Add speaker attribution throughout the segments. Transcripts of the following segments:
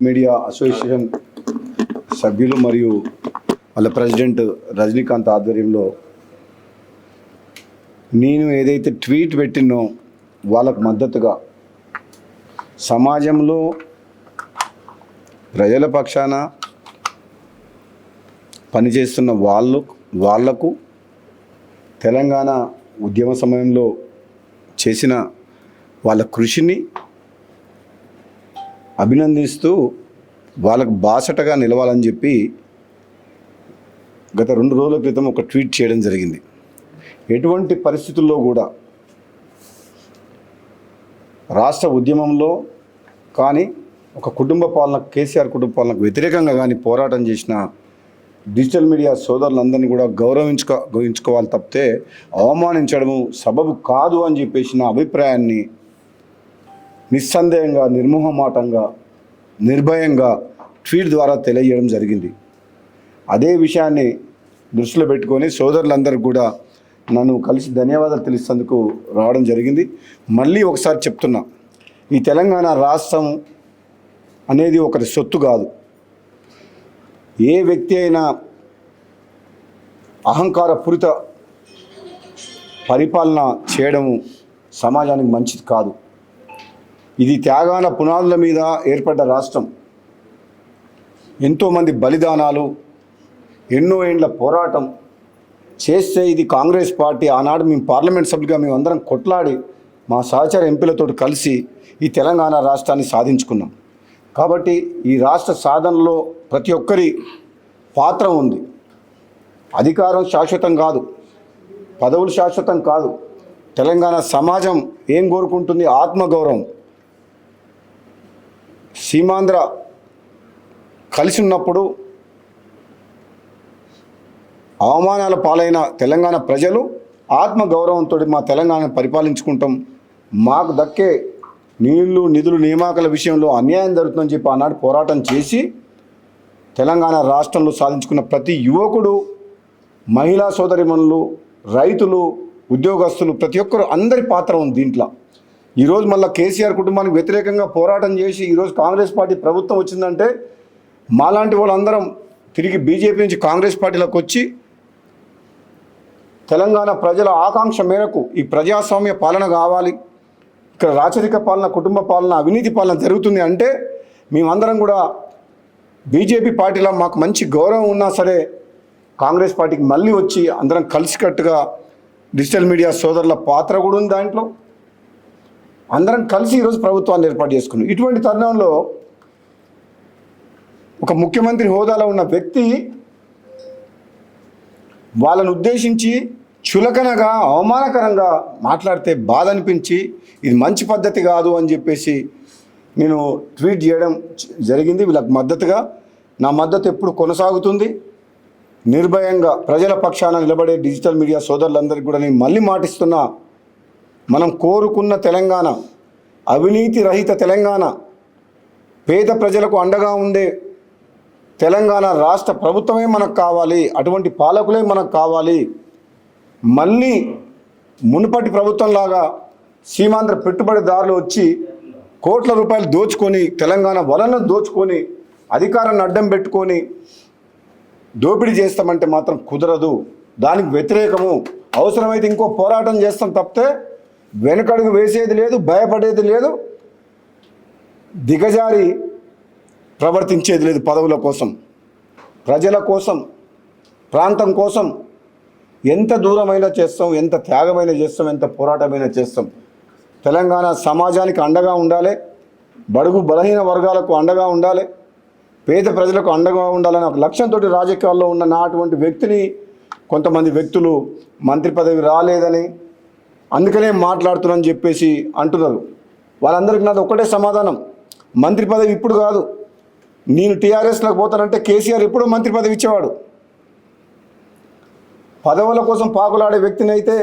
Speaker 1: Media association సభ్యులు మరియు వాళ్ళ ప్రెసిడెంట్ రజనీకాంత్ ఆధ్వర్యంలో నేను ఏదైతే ట్వీట్ పెట్టినో వాళ్ళకు మద్దతుగా సమాజంలో ప్రజల పక్షాన పనిచేస్తున్న వాళ్ళు వాళ్ళకు తెలంగాణ ఉద్యమ సమయంలో చేసిన వాళ్ళ కృషిని అభినందిస్తూ వాళ్ళకు బాసటగా నిలవాలని చెప్పి గత రెండు రోజుల క్రితం ఒక ట్వీట్ చేయడం జరిగింది. ఎటువంటి పరిస్థితుల్లో కూడా రాష్ట్ర ఉద్యమంలో కానీ ఒక కుటుంబ పాలన కేసీఆర్ కుటుంబ పాలనకు వ్యతిరేకంగా కానీ పోరాటం చేసిన డిజిటల్ మీడియా సోదరులందరినీ కూడా గౌరవించుకో గౌరవించుకోవాలి తప్పితే అవమానించడము సబబు కాదు అని చెప్పేసి నా అభిప్రాయాన్ని నిస్సందేహంగా నిర్మోహమాటంగా నిర్భయంగా ట్వీట్ ద్వారా తెలియజేయడం జరిగింది. అదే విషయాన్ని దృష్టిలో పెట్టుకొని సోదరులందరూ కూడా నన్ను కలిసి ధన్యవాదాలు తెలుస్తేందుకు రావడం జరిగింది. మళ్ళీ ఒకసారి చెప్తున్నా ఈ తెలంగాణ రాష్ట్రం అనేది ఒకరి సొత్తు కాదు. ఏ వ్యక్తి అయినా అహంకారపూరిత పరిపాలన చేయడము సమాజానికి మంచిది కాదు. ఇది త్యాగాన పునాదుల మీద ఏర్పడ్డ రాష్ట్రం. ఎంతోమంది బలిదానాలు ఎన్నో ఏండ్ల పోరాటం చేస్తే ఇది కాంగ్రెస్ పార్టీ ఆనాడు మేము పార్లమెంట్ సభ్యులుగా మేము అందరం కొట్లాడి మా సహచర ఎంపీలతో కలిసి ఈ తెలంగాణ రాష్ట్రాన్ని సాధించుకున్నాం. కాబట్టి ఈ రాష్ట్ర సాధనలో ప్రతి ఒక్కరి పాత్ర ఉంది. అధికారం శాశ్వతం కాదు పదవులు శాశ్వతం కాదు. తెలంగాణ సమాజం ఏం కోరుకుంటుంది? ఆత్మగౌరవం. సీమాంధ్ర కలిసి ఉన్నప్పుడు అవమానాల పాలైన తెలంగాణ ప్రజలు ఆత్మగౌరవంతో మా తెలంగాణను పరిపాలించుకుంటాం. మాకు దక్కే నీళ్ళు నిధులు నియామకాల విషయంలో అన్యాయం జరుగుతుందని చెప్పి ఆనాడు పోరాటం చేసి తెలంగాణ రాష్ట్రంలో సాధించుకున్న ప్రతి యువకుడు మహిళా సోదరిమణులు రైతులు ఉద్యోగస్తులు ప్రతి ఒక్కరు అందరి పాత్ర ఉంది దీంట్లో. ఈరోజు మళ్ళీ కేసీఆర్ కుటుంబానికి వ్యతిరేకంగా పోరాటం చేసి ఈరోజు కాంగ్రెస్ పార్టీ ప్రభుత్వం వచ్చిందంటే మాలాంటి వాళ్ళందరం తిరిగి బీజేపీ నుంచి కాంగ్రెస్ పార్టీలోకి వచ్చి తెలంగాణ ప్రజల ఆకాంక్ష మేరకు ఈ ప్రజాస్వామ్య పాలన కావాలి ఇక్కడ రాచరిక పాలన కుటుంబ పాలన అవినీతి పాలన జరుగుతుంది అంటే మేమందరం కూడా బీజేపీ పార్టీలో మాకు మంచి గౌరవం ఉన్నా సరే కాంగ్రెస్ పార్టీకి మళ్ళీ వచ్చి అందరం కలిసికట్టుగా డిజిటల్ మీడియా సోదరుల పాత్ర కూడా ఉంది దాంట్లో. అందరం కలిసి ఈరోజు ప్రభుత్వాన్ని ఏర్పాటు చేసుకున్నాం. ఇటువంటి తరుణంలో ఒక ముఖ్యమంత్రి హోదాలో ఉన్న వ్యక్తి వాళ్ళను ఉద్దేశించి చులకనగా అవమానకరంగా మాట్లాడితే బాధ అనిపించి ఇది మంచి పద్ధతి కాదు అని చెప్పేసి నేను ట్వీట్ చేయడం జరిగింది. వీళ్ళకి మద్దతుగా నా మద్దతు ఎప్పుడు కొనసాగుతుంది. నిర్భయంగా ప్రజల పక్షాన నిలబడే డిజిటల్ మీడియా సోదరులందరికీ కూడా నేను మళ్ళీ మాటిస్తున్నా. మనం కోరుకున్న తెలంగాణ అవినీతి రహిత తెలంగాణ పేద ప్రజలకు అండగా ఉండే తెలంగాణ రాష్ట్ర ప్రభుత్వమే మనకు కావాలి అటువంటి పాలకులే మనకు కావాలి. మళ్ళీ మునుపటి ప్రభుత్వంలాగా సీమాంధ్ర పెట్టుబడిదారులు వచ్చి కోట్ల రూపాయలు దోచుకొని తెలంగాణ వలన దోచుకొని అధికారాన్ని అడ్డం పెట్టుకొని దోపిడీ చేస్తామంటే మాత్రం కుదరదు. దానికి వ్యతిరేకము. అవసరమైతే ఇంకో పోరాటం చేస్తాం తప్పితే వెనకడుగు వేసేది లేదు భయపడేది లేదు దిగజారి ప్రవర్తించేది లేదు పదవుల కోసం ప్రజల కోసం ప్రాంతం కోసం. ఎంత దూరమైనా చేస్తాం ఎంత త్యాగమైనా చేస్తాం ఎంత పోరాటమైనా చేస్తాం. తెలంగాణ సమాజానికి అండగా ఉండాలి బడుగు బలహీన వర్గాలకు అండగా ఉండాలి పేద ప్రజలకు అండగా ఉండాలని ఒక లక్ష్యంతో రాజకీయాల్లో ఉన్న నా అటువంటి వ్యక్తిని కొంతమంది వ్యక్తులు మంత్రి పదవి రాలేదని అందుకనే మాట్లాడుతున్నారని చెప్పేసి అంటున్నారు. వాళ్ళందరికీ నాది ఒక్కటే సమాధానం. మంత్రి పదవి ఇప్పుడు కాదు. నేను టీఆర్ఎస్లోకి పోతానంటే కేసీఆర్ ఎప్పుడూ మంత్రి పదవి ఇచ్చేవాడు. పదవుల కోసం పాకులాడే వ్యక్తిని అయితే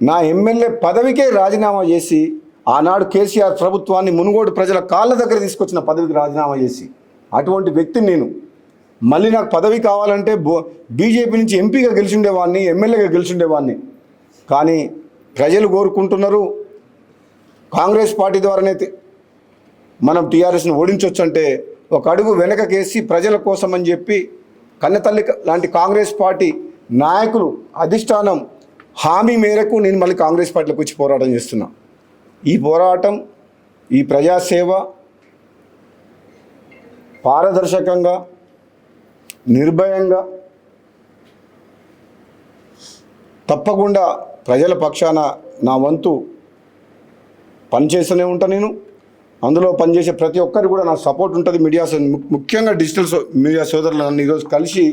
Speaker 1: నా ఎమ్మెల్యే పదవికే రాజీనామా చేసి ఆనాడు కేసీఆర్ ప్రభుత్వాన్ని మునుగోడు ప్రజల కాళ్ళ దగ్గర తీసుకొచ్చిన పదవికి రాజీనామా చేసి అటువంటి వ్యక్తిని నేను. మళ్ళీ నాకు పదవి కావాలంటే బో బీజేపీ నుంచి ఎంపీగా గెలిచిండేవాడిని ఎమ్మెల్యేగా గెలిచిండేవాడిని కానీ ప్రజలు కోరుకుంటున్నారు కాంగ్రెస్ పార్టీ ద్వారానే మనం టీఆర్ఎస్ని ఓడించవచ్చు అంటే ఒక అడుగు వెనకకేసి ప్రజల కోసం అని చెప్పి కన్నతల్లి లాంటి కాంగ్రెస్ పార్టీ నాయకులు అధిష్టానం హామీ మేరకు నేను మళ్ళీ కాంగ్రెస్ పార్టీలోకి వచ్చి పోరాటం చేస్తున్నా. ఈ పోరాటం ఈ ప్రజాసేవ పారదర్శకంగా నిర్భయంగా తప్పకుండా ప్రజల పక్షాన నా వంతు పనిచేస్తూనే ఉంటా నేను. అందులో పనిచేసే ప్రతి ఒక్కరికి కూడా నా సపోర్ట్ ఉంటుంది మీడియా ముఖ్యంగా డిజిటల్ సో మీడియా సోదరులు నన్ను ఈరోజు కలిసి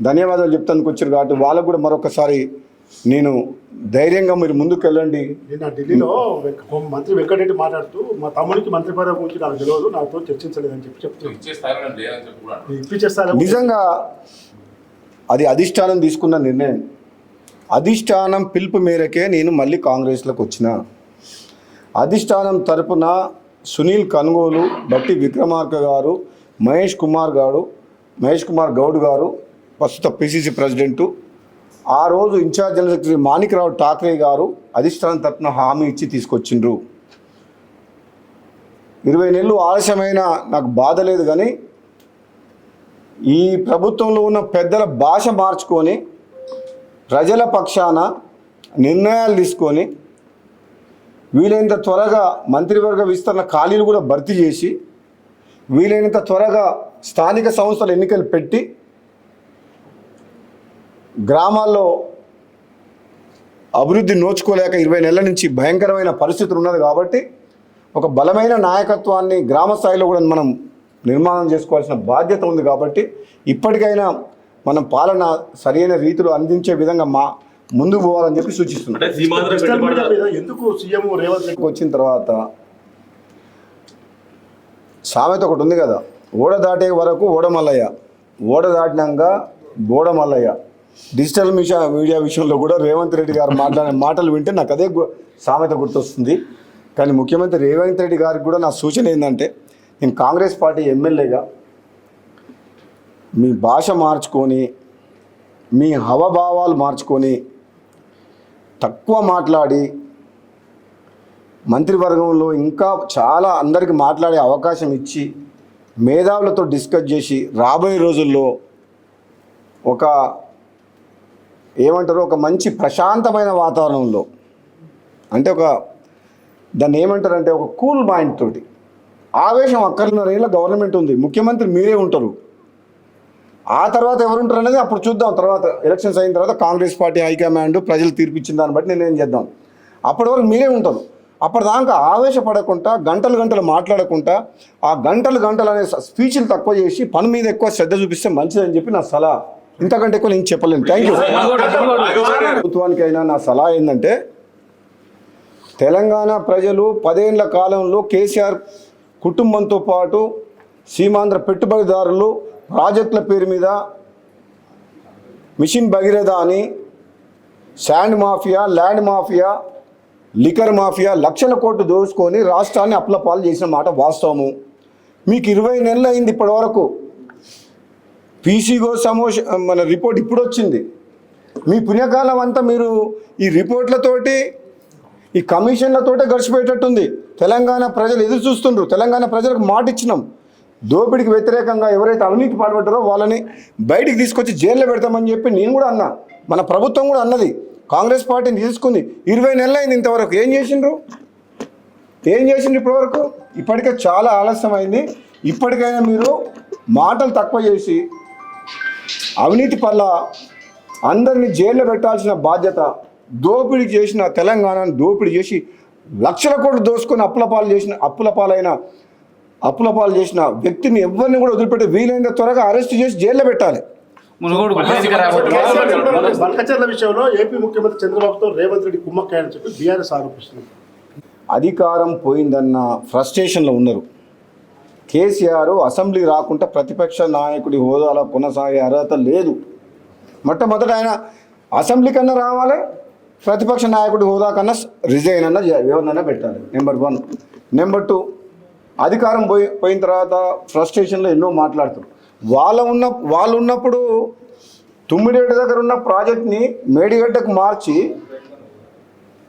Speaker 1: ధన్యవాదాలు చెప్తానికి వచ్చారు కాబట్టి వాళ్ళకు కూడా మరొకసారి నేను ధైర్యంగా మీరు ముందుకు వెళ్ళండి.
Speaker 2: నిన్న ఢిల్లీలో మంత్రి వెంకటరెడ్డి మాట్లాడుతూ మా తమ్మునికి మంత్రి పదవి గురించి నాకు తెలియదు నాతో చర్చించలేదని చెప్పి చెప్తున్నాను
Speaker 1: నిజంగా అది అధిష్టానం తీసుకున్న నిర్ణయం. అధిష్టానం పిలుపు మేరకే నేను మళ్ళీ కాంగ్రెస్లోకి వచ్చిన. అధిష్టానం తరపున సునీల్ కనుగోలు బట్టి విక్రమార్క గారు మహేష్ కుమార్ గారు మహేష్ కుమార్ గౌడ్ గారు ప్రస్తుత పిసిసి ప్రెసిడెంటు ఆ రోజు incharge general secretary Manikrao Thackeray గారు అధిష్టానం తరపున హామీ ఇచ్చి తీసుకొచ్చిండ్రు. ఇరవై నెలలు ఆలస్యమైన నాకు బాధ లేదు కానీ ఈ ప్రభుత్వంలో ఉన్న పెద్దల భాష మార్చుకొని ప్రజల పక్షాన నిర్ణయాలు తీసుకొని వీలైనంత త్వరగా మంత్రివర్గ విస్తరణ ఖాళీలు కూడా భర్తీ చేసి వీలైనంత త్వరగా స్థానిక సంస్థల ఎన్నికలు పెట్టి గ్రామాల్లో అభివృద్ధి నోచుకోలేక ఇరవై నెలల నుంచి భయంకరమైన పరిస్థితులు ఉన్నది కాబట్టి ఒక బలమైన నాయకత్వాన్ని గ్రామ స్థాయిలో కూడా మనం నిర్మాణం చేసుకోవాల్సిన బాధ్యత ఉంది కాబట్టి ఇప్పటికైనా మనం పాలన సరైన రీతిలో అందించే విధంగా మా ముందుకు పోవాలని చెప్పి సూచిస్తున్నాం
Speaker 2: ఎందుకు సీఎం రేవంత్
Speaker 1: వచ్చిన తర్వాత సామెత ఒకటి ఉంది కదా ఓడ దాటే వరకు ఓడమల్లయ్య ఓడ దాటినాక బోడమల్లయ్య డిజిటల్ మీడియా మీడియా విషయంలో కూడా రేవంత్ రెడ్డి గారు మాట్లాడే మాటలు వింటే నాకు అదే గు- సామెత గుర్తొస్తుంది. కానీ ముఖ్యమంత్రి రేవంత్ రెడ్డి గారికి కూడా నా సూచన ఏంటంటే నేను కాంగ్రెస్ పార్టీ ఎమ్మెల్యేగా మీ భాష మార్చుకొని మీ హవభావాలు మార్చుకొని తక్కువ మాట్లాడి మంత్రివర్గంలో ఇంకా చాలా అందరికి మాట్లాడే అవకాశం ఇచ్చి మేధావులతో డిస్కస్ చేసి రాబోయే రోజుల్లో ఒక ఏమంటారు ఒక మంచి ప్రశాంతమైన వాతావరణంలో అంటే ఒక దాన్ని ఏమంటారు అంటే ఒక కూల్ మైండ్ తోటి. ఆవేశం అక్కర్లన్నరేళ్ళ గవర్నమెంట్ ఉంది. ముఖ్యమంత్రి మీరే ఉంటారు. ఆ తర్వాత ఎవరుంటారు అనేది అప్పుడు చూద్దాం. తర్వాత ఎలక్షన్స్ అయిన తర్వాత కాంగ్రెస్ పార్టీ హైకమాండ్ ప్రజలు తీర్పిచ్చిన దాన్ని బట్టి నిర్ణయం చేద్దాం. అప్పటి వరకు మీరే ఉంటారు. అప్పటిదాకా ఆవేశపడకుండా గంటలు గంటలు మాట్లాడకుండా ఆ గంటలు గంటలు అనే స్పీచ్లు తక్కువ చేసి పని మీద ఎక్కువ శ్రద్ధ చూపిస్తే మంచిదని చెప్పి నా సలహా. ఇంతకంటే ఎక్కువ నేను చెప్పలేను. థ్యాంక్ యూ ప్రభుత్వానికైనా నా సలహా ఏంటంటే తెలంగాణ ప్రజలు పదేళ్ళ కాలంలో కేసీఆర్ కుటుంబంతో పాటు సీమాంధ్ర పెట్టుబడిదారులు ప్రాజెక్టుల పేరు మీద మిషన్ భగీరథ అని sand mafia land mafia liquor mafia లక్షల కోట్లు దోచుకొని రాష్ట్రాన్ని అప్లపాలు చేసిన మాట వాస్తవము. మీకు ఇరవై నెలలు అయింది ఇప్పటివరకు. పీసీగో సమోష మన రిపోర్ట్ ఇప్పుడు వచ్చింది మీ పుణ్యకాలం అంతా మీరు ఈ రిపోర్ట్లతోటి ఈ కమిషన్లతోటే గడిచిపోయేటట్టుంది. తెలంగాణ ప్రజలు ఎదురు చూస్తుండ్రు తెలంగాణ ప్రజలకు మాట ఇచ్చినాం దోపిడికి వ్యతిరేకంగా ఎవరైతే అవినీతి పాల్పడ్డారో వాళ్ళని బయటికి తీసుకొచ్చి జైల్లో పెడతామని చెప్పి నేను కూడా అన్నా. మన ప్రభుత్వం కూడా అన్నది. కాంగ్రెస్ పార్టీని తీసుకుంది. ఇరవై నెలలు అయింది ఇంతవరకు. ఏం చేసిండ్రు? ఏం చేసిండ్రు ఇప్పటివరకు? ఇప్పటికే చాలా ఆలస్యం అయింది ఇప్పటికైనా మీరు మాటలు తక్కువ చేసి అవినీతి పల్ల అందరినీ జైల్లో పెట్టాల్సిన బాధ్యత దోపిడీ చేసిన తెలంగాణను దోపిడీ చేసి లక్షల కోట్లు దోసుకొని అప్పుల పాలు చేసిన అప్పుల పాలైన అప్పుల పాలు చేసిన వ్యక్తిని ఎవరిని కూడా వదిలిపెట్టి వీలైనంత త్వరగా అరెస్ట్ చేసి జైల్లో పెట్టాలి.
Speaker 2: బల్కచర్ల విషయంలో ఏపీ ముఖ్యమంత్రి చంద్రబాబుతో రేవంత్ రెడ్డి కుమ్మక్కాయని చెప్పి బీఆర్ఎస్ ఆరోపిస్తుంది.
Speaker 1: అధికారం పోయిందన్న ఫ్రస్ట్రేషన్లో ఉన్నారు. కేసీఆర్ అసెంబ్లీ రాకుండా ప్రతిపక్ష నాయకుడి హోదాలో కొనసాగే అర్హత లేదు. మొట్టమొదట ఆయన అసెంబ్లీ కన్నా రావాలి ప్రతిపక్ష నాయకుడి హోదా కన్నా రిజైన్ అన్న ఎవరినైనా పెట్టాలి. Number one. నెంబర్ టూ అధికారం పోయి పోయిన తర్వాత ఫ్రస్ట్రేషన్లో ఎన్నో మాట్లాడుతారు వాళ్ళ ఉన్న వాళ్ళు ఉన్నప్పుడు తుమ్మిడేటి దగ్గర ఉన్న ప్రాజెక్ట్ని మేడిగడ్డకు మార్చి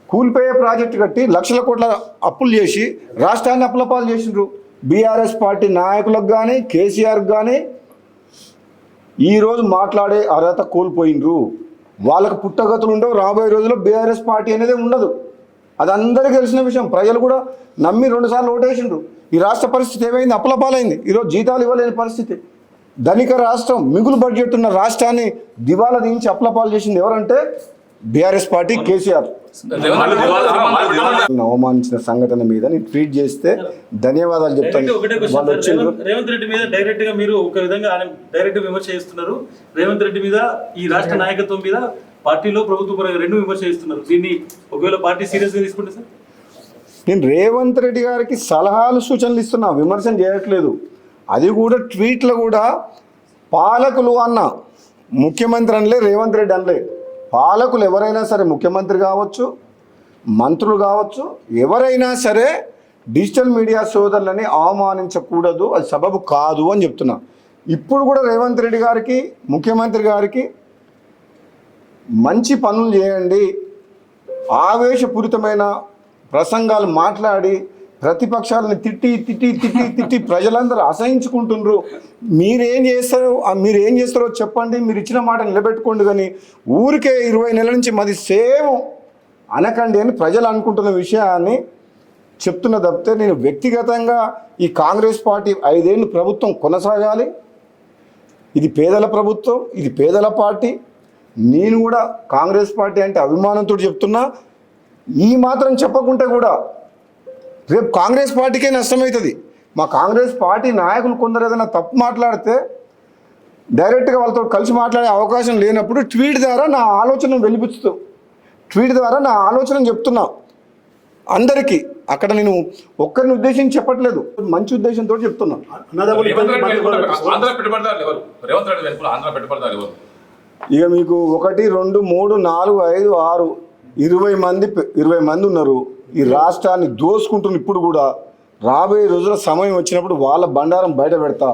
Speaker 1: కూలిపోయే ప్రాజెక్టు కట్టి లక్షల కోట్ల అప్పులు చేసి రాష్ట్రాన్ని అప్పులపాలు చేసిండ్రు. బీఆర్ఎస్ పార్టీ నాయకులకు కానీ కేసీఆర్కి కానీ ఈరోజు మాట్లాడే అర్హత కోల్పోయినరు వాళ్ళకు పుట్టగతులు ఉండవు. రాబోయే రోజుల్లో బీఆర్ఎస్ పార్టీ అనేది ఉండదు. అది అందరికీ తెలిసిన విషయం. ప్రజలు కూడా నమ్మి రెండుసార్లు ఓటేసిండ్రు. ఈ రాష్ట్ర పరిస్థితి ఏమైంది? అప్పలపాలైంది ఈరోజు జీతాలు ఇవ్వలేని పరిస్థితి. ధనిక రాష్ట్రం మిగులు బడ్జెట్ ఉన్న రాష్ట్రాన్ని దివాలా దించి అప్పలపాలు చేసింది ఎవరంటే బీఆర్ఎస్ పార్టీ కేసీఆర్. అవమానించిన సంఘటన మీద నేను ట్వీట్ చేస్తే ధన్యవాదాలు చెప్తాను. వాళ్ళు వచ్చిండ్రు.
Speaker 3: రేవంత్ రెడ్డి మీద డైరెక్ట్గా మీరు ఒక విధంగా ఆయన డైరెక్ట్ విమర్శ చేస్తున్నారు. రేవంత్ రెడ్డి మీద ఈ రాష్ట్ర నాయకత్వం మీద పార్టీలో ప్రభుత్వ పరంగా రెండు విమర్శ చేస్తున్నారు. దీన్ని ఒకవేళ పార్టీ సీరియస్గా తీసుకుంటే సార్?
Speaker 1: నేను రేవంత్ రెడ్డి గారికి సలహాలు సూచనలు ఇస్తున్నా విమర్శన చేయట్లేదు. అది కూడా ట్వీట్లో కూడా పాలకులు అన్న ముఖ్యమంత్రి అనలే రేవంత్ రెడ్డి అనలే. పాలకులు ఎవరైనా సరే ముఖ్యమంత్రి కావచ్చు మంత్రులు కావచ్చు ఎవరైనా సరే డిజిటల్ మీడియా సోదరులని అవమానించకూడదు అది సబబు కాదు అని చెప్తున్నా. ఇప్పుడు కూడా రేవంత్ రెడ్డి గారికి ముఖ్యమంత్రి గారికి మంచి పనులు చేయండి. ఆవేశపూరితమైన ప్రసంగాలు మాట్లాడి ప్రతిపక్షాలను తిట్టి తిట్టి తిట్టి తిట్టి ప్రజలందరూ అసహించుకుంటున్నారు మీరేం చేస్తారో మీరు ఏం చేస్తారో చెప్పండి మీరు ఇచ్చిన మాట నిలబెట్టుకోండి కానీ ఊరికే ఇరవై నెలల నుంచి మాది సేమ్ అనకండి అని ప్రజలు అనుకుంటున్న విషయాన్ని చెప్తున్న తప్పితే నేను వ్యక్తిగతంగా ఈ కాంగ్రెస్ పార్టీ ఐదేళ్ళు ప్రభుత్వం కొనసాగాలి. ఇది పేదల ప్రభుత్వం ఇది పేదల పార్టీ. నేను కూడా కాంగ్రెస్ పార్టీ అంటే అభిమానంతో చెప్తున్నా. ఈ మాత్రం చెప్పకుంటే కూడా రేపు కాంగ్రెస్ పార్టీకే నష్టమవుతుంది. మా కాంగ్రెస్ పార్టీ నాయకులు కొందరు ఏదైనా తప్పు మాట్లాడితే డైరెక్ట్గా వాళ్ళతో కలిసి మాట్లాడే అవకాశం లేనప్పుడు ట్వీట్ ద్వారా నా ఆలోచన వెలిపిస్తూ ట్వీట్ ద్వారా నా ఆలోచన చెప్తున్నా. అందరికీ అక్కడ నేను ఒక్కరిని ఉద్దేశించి చెప్పట్లేదు మంచి ఉద్దేశంతో చెప్తున్నా. ఇక మీకు ఒకటి రెండు మూడు నాలుగు ఐదు ఆరు ఇరవై మంది ఇరవై మంది ఉన్నారు. ఈ రాష్ట్రాన్ని దోసుకుంటున్న ఇప్పుడు కూడా రాబోయే రోజుల సమయం వచ్చినప్పుడు వాళ్ళ బండారం బయట పెడతా.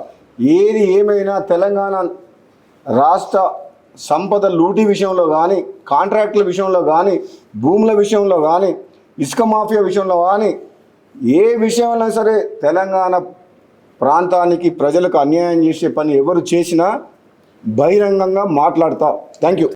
Speaker 1: ఏది ఏమైనా తెలంగాణ రాష్ట్ర సంపద లూటీ విషయంలో కానీ కాంట్రాక్టుల విషయంలో కానీ భూముల విషయంలో కానీ ఇసుక మాఫియా విషయంలో కానీ ఏ విషయంలో సరే తెలంగాణ ప్రాంతానికి ప్రజలకు అన్యాయం చేసే పని ఎవరు చేసినా బహిరంగంగా మాట్లాడతా. Thank you